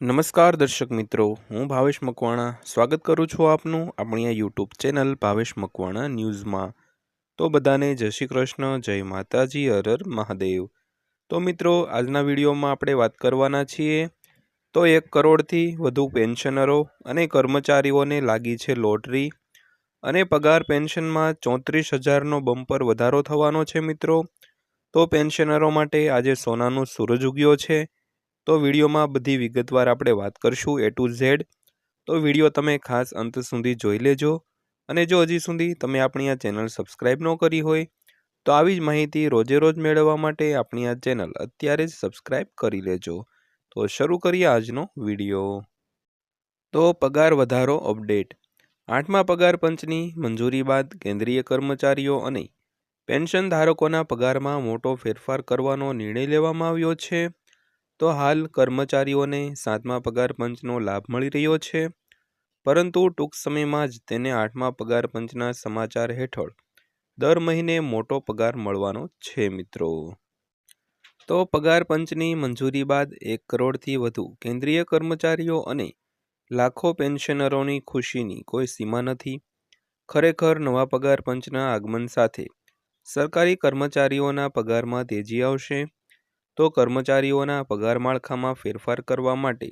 નમસ્કાર દર્શક મિત્રો, હું ભાવેશ મકવાણા. સ્વાગત કરું છું આપનું આપણી આ યુટ્યુબ ચેનલ ભાવેશ મકવાણા ન્યૂઝમાં. તો બધાને જય શ્રી કૃષ્ણ, જય માતાજી અરર મહાદેવ. તો મિત્રો, આજના વિડીયોમાં આપણે વાત કરવાના છીએ, તો એક કરોડથી વધુ પેન્શનરો અને કર્મચારીઓને લાગી છે લોટરી. અને પગાર પેન્શનમાં ચોત્રીસ હજારનો બમ્પર વધારો થવાનો છે મિત્રો. તો પેન્શનરો માટે આજે સોનાનો સૂરજ ઉગ્યો છે. તો વિડીયોમાં બધી વિગતવાર આપણે વાત કરશું એ ટુ ઝેડ તો વીડિયો તમે ખાસ અંત સુધી જોઈ લેજો. અને જો હજી સુધી તમે આપણી આ ચેનલ સબસ્ક્રાઈબ ન કરી હોય, તો આવી જ માહિતી રોજે રોજ મેળવવા માટે આપણી આ ચેનલ અત્યારે જ સબસ્ક્રાઈબ કરી લેજો. તો શરૂ કરીએ આજનો વીડિયો. તો પગાર વધારો અપડેટ. આઠમા પગાર પંચની મંજૂરી બાદ કેન્દ્રીય કર્મચારીઓ અને પેન્શન ધારકોના પગારમાં મોટો ફેરફાર કરવાનો નિર્ણય લેવામાં આવ્યો છે. તો હાલ કર્મચારીઓને સાતમા પગાર પંચનો લાભ મળી રહ્યો છે. પરંતુ ટૂંક સમયમાં જ તેને આઠમા પગાર પંચના સમાચાર હેઠળ દર મહિને મોટો પગાર મળવાનો છે મિત્રો. તો પગાર પંચની મંજૂરી બાદ એક કરોડથી વધુ કેન્દ્રીય કર્મચારીઓ અને લાખો પેન્શનરોની ખુશીની કોઈ સીમા નથી. ખરેખર નવા પગાર પંચના આગમન સાથે સરકારી કર્મચારીઓના પગારમાં તેજી આવશે. તો કર્મચારીઓના પગાર માળખામાં ફેરફાર કરવા માટે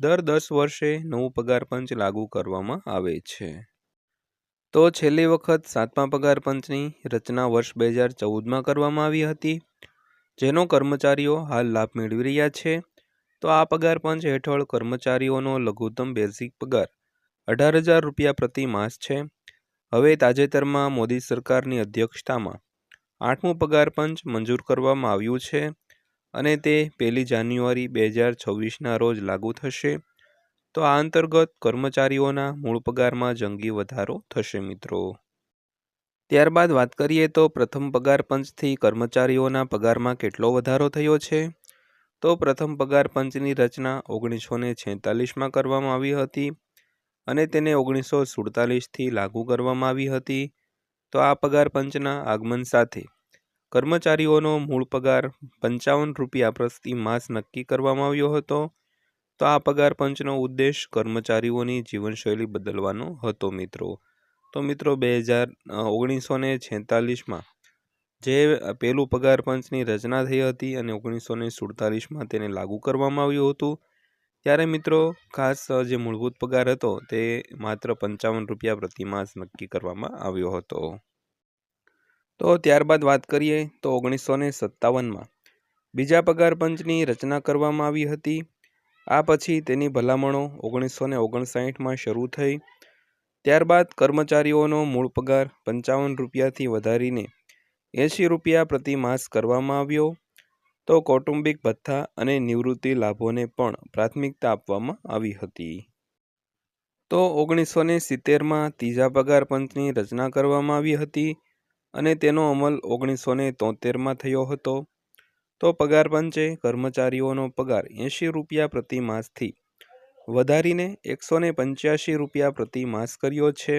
દર દસ વર્ષે નવું પગાર પંચ લાગુ કરવામાં આવે છે. તો છેલ્લી વખત સાતમા પગાર પંચની રચના વર્ષ બે હજાર ચૌદમાં કરવામાં આવી હતી. જેનો કર્મચારીઓ હાલ લાભ મેળવી રહ્યા છે. તો આ પગાર પંચ હેઠળ કર્મચારીઓનો લઘુત્તમ બેઝિક પગાર અઢાર હજાર રૂપિયા પ્રતિ માસ છે. હવે તાજેતરમાં મોદી સરકારની અધ્યક્ષતામાં આઠમું પગાર પંચ મંજૂર કરવામાં આવ્યું છે. અને તે પહેલી જાન્યુઆરી બે હજાર છવ્વીસના રોજ લાગુ થશે. તો આ અંતર્ગત કર્મચારીઓના મૂળ પગારમાં જંગી વધારો થશે મિત્રો. ત્યારબાદ વાત કરીએ તો પ્રથમ પગાર પંચથી કર્મચારીઓના પગારમાં કેટલો વધારો થયો છે? તો પ્રથમ પગાર પંચની રચના ઓગણીસો ને છેતાલીસમાં કરવામાં આવી હતી અને તેને ઓગણીસો સુડતાલીસથી લાગુ કરવામાં આવી હતી. તો આ પગાર પંચના આગમન સાથે કર્મચારીઓનો મૂળ પગાર પંચાવન રૂપિયા પ્રતિ માસ નક્કી કરવામાં આવ્યો હતો. તો આ પગાર પંચનો ઉદ્દેશ કર્મચારીઓની જીવનશૈલી બદલવાનો હતો મિત્રો. તો મિત્રો બે હજાર ઓગણીસો ને છેતાલીસમાં જે પહેલું પગાર પંચની રચના થઈ હતી અને ઓગણીસો ને સુડતાલીસમાં તેને લાગુ કરવામાં આવ્યું હતું. ત્યારે મિત્રો ખાસ જે મૂળભૂત પગાર હતો તે માત્ર પંચાવન રૂપિયા પ્રતિ માસ નક્કી કરવામાં આવ્યો હતો. તો ત્યારબાદ વાત કરીએ તો ઓગણીસો ને સત્તાવનમાં. બીજા પગાર પંચની રચના કરવામાં આવી હતી. આ પછી તેની ભલામણો ઓગણીસો ને ઓગણસાઠમાં શરૂ થઈ. ત્યારબાદ કર્મચારીઓનો મૂળ પગાર પંચાવન રૂપિયાથી વધારીને એંશી રૂપિયા પ્રતિ માસ કરવામાં આવ્યો. તો કૌટુંબિક ભથ્થા અને નિવૃત્તિ લાભોને પણ પ્રાથમિકતા આપવામાં આવી હતી. તો ઓગણીસો ને સિત્તેરમાં ત્રીજા પગાર પંચની રચના કરવામાં આવી હતી. અને તેનો અમલ ઓગણીસો ને તોતેરમાં થયો હતો. તો પગાર પંચે કર્મચારીઓનો પગાર એંશી રૂપિયા પ્રતિ માસથી વધારીને એકસો ને પંચ્યાસી રૂપિયા પ્રતિ માસ કર્યો છે.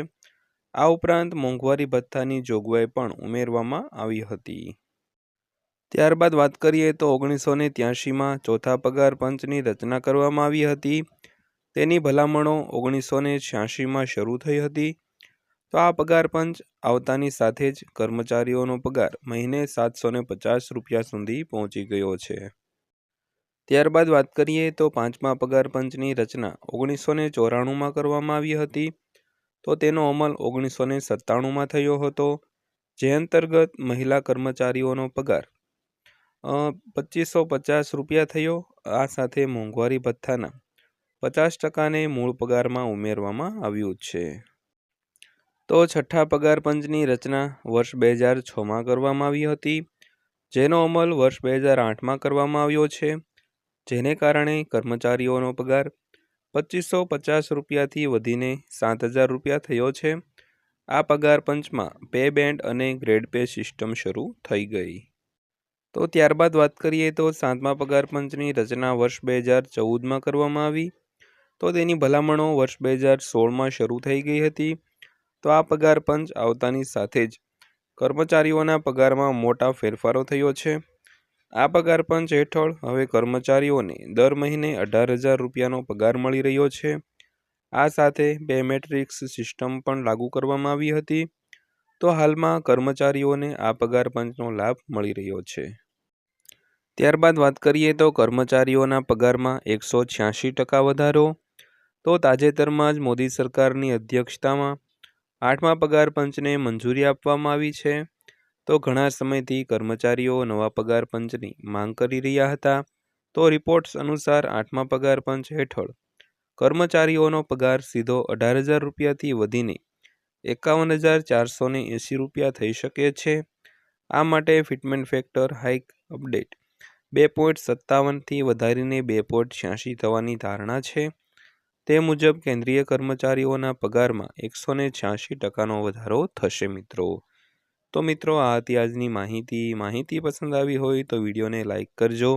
આ ઉપરાંત મોંઘવારી ભથ્થાની જોગવાઈ પણ ઉમેરવામાં આવી હતી. ત્યારબાદ વાત કરીએ તો ઓગણીસો ને ત્યાસીમાં ચોથા પગાર પંચની રચના કરવામાં આવી હતી. તેની ભલામણો ઓગણીસો ને છ્યાસીમાં શરૂ થઈ હતી. તો આ પગાર પંચ આવતાની સાથે જ કર્મચારીઓનો પગાર મહિને સાતસો પચાસ રૂપિયા સુધી પહોંચી ગયો છે. ત્યારબાદ વાત કરીએ તો પાંચમા પગાર પંચની રચના ઓગણીસો ને ચોરાણુંમાં કરવામાં આવી હતી. તો તેનો અમલ ઓગણીસો ને સત્તાણુંમાં થયો હતો. જે અંતર્ગત મહિલા કર્મચારીઓનો પગાર પચીસો પચાસ રૂપિયા થયો. આ સાથે મોંઘવારી ભથ્થાના પચાસ ટકાને મૂળ પગારમાં ઉમેરવામાં આવ્યું છે. તો છઠ્ઠા પગાર પંચની રચના વર્ષ બે હજાર છમાં કરવામાં આવી હતી, જેનો અમલ વર્ષ બે હજાર આઠમાં કરવામાં આવ્યો છે. જેને કારણે કર્મચારીઓનો પગાર પચીસો પચાસ રૂપિયાથી વધીને સાત હજાર રૂપિયા થયો છે. આ પગાર પંચમાં પે બેન્ડ અને ગ્રેડ પે સિસ્ટમ શરૂ થઈ ગઈ. તો ત્યારબાદ વાત કરીએ તો સાતમા પગાર પંચની રચના વર્ષ બે હજાર ચૌદમાં કરવામાં આવી. તો તેની ભલામણો વર્ષ બે હજાર સોળમાં શરૂ થઈ ગઈ હતી. તો આ પગાર પંચ આવતાની સાથે જ કર્મચારીઓના પગારમાં મોટા ફેરફારો થયો છે. આ પગાર પંચ હેઠળ હવે કર્મચારીઓને દર મહિને અઢાર હજાર રૂપિયાનો પગાર મળી રહ્યો છે. આ સાથે બે મેટ્રિક્સ સિસ્ટમ પણ લાગુ કરવામાં આવી હતી. તો હાલમાં કર્મચારીઓને આ પગાર પંચનો લાભ મળી રહ્યો છે. ત્યારબાદ વાત કરીએ તો કર્મચારીઓના પગારમાં એકસો છ્યાસી ટકા વધારો. તો તાજેતરમાં જ મોદી સરકારની અધ્યક્ષતામાં આઠમા પગાર પંચને મંજૂરી આપવામાં આવી છે. તો ઘણા સમયથી કર્મચારીઓ નવા પગાર પંચની માંગ કરી રહ્યા હતા. તો રિપોર્ટ્સ અનુસાર આઠમા પગાર પંચ હેઠળ કર્મચારીઓનો પગાર સીધો અઢાર હજાર રૂપિયાથી વધીને એકાવન હજાર ચારસો ને એંસી રૂપિયા થઈ શકે છે. આ માટે ફિટમેન્ટ ફેક્ટર હાઇક અપડેટ બે પોઈન્ટ સત્તાવનથી વધારીને બે પોઈન્ટ છ્યાસી થવાની ધારણા છે. તે મુજબ કેન્દ્રીય કર્મચારીઓના પગારમાં એકસો ને છ્યાસી ટકાનો વધારો થશે મિત્રો. તો મિત્રો, આ હતી આજની માહિતી. માહિતી પસંદ આવી હોય તો વિડીયોને લાઇક કરજો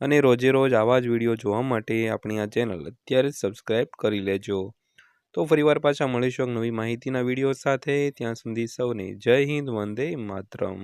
અને રોજે રોજ આવા જ વીડિયો જોવા માટે આપણી આ ચેનલ અત્યારે સબસ્ક્રાઈબ કરી લેજો. તો ફરીવાર પાછા મળીશું નવી માહિતીના વીડિયો સાથે. ત્યાં સુધી સૌને જય હિન્દ, વંદે માતરમ.